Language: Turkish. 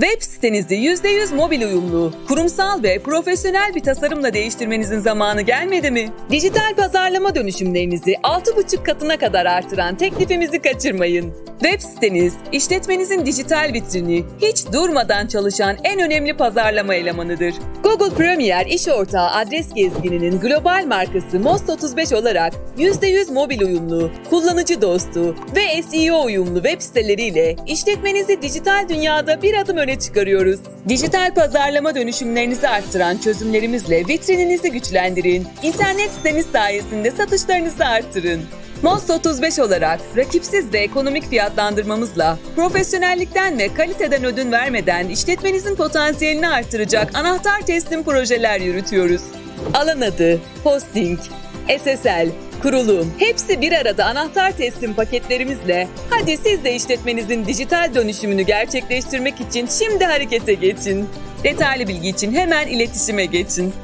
Web sitenizi %100 mobil uyumlu, kurumsal ve profesyonel bir tasarımla değiştirmenizin zamanı gelmedi mi? Dijital pazarlama dönüşümlerinizi 6,5 katına kadar artıran teklifimizi kaçırmayın. Web siteniz, işletmenizin dijital vitrini, hiç durmadan çalışan en önemli pazarlama elemanıdır. Google Premier iş ortağı adres gezgininin global markası Most 35 olarak %100 mobil uyumlu, kullanıcı dostu ve SEO uyumlu web siteleriyle işletmenizi dijital dünyada bir adım öne çıkarıyoruz. Dijital pazarlama dönüşümlerinizi arttıran çözümlerimizle vitrininizi güçlendirin. İnternet siteniz sayesinde satışlarınızı arttırın. Most 35 olarak rakipsiz ve ekonomik fiyatlandırmamızla profesyonellikten ve kaliteden ödün vermeden işletmenizin potansiyelini artıracak anahtar teslim projeler yürütüyoruz. Alan adı, hosting, SSL, kurulum hepsi bir arada anahtar teslim paketlerimizle hadi siz de işletmenizin dijital dönüşümünü gerçekleştirmek için şimdi harekete geçin. Detaylı bilgi için hemen iletişime geçin.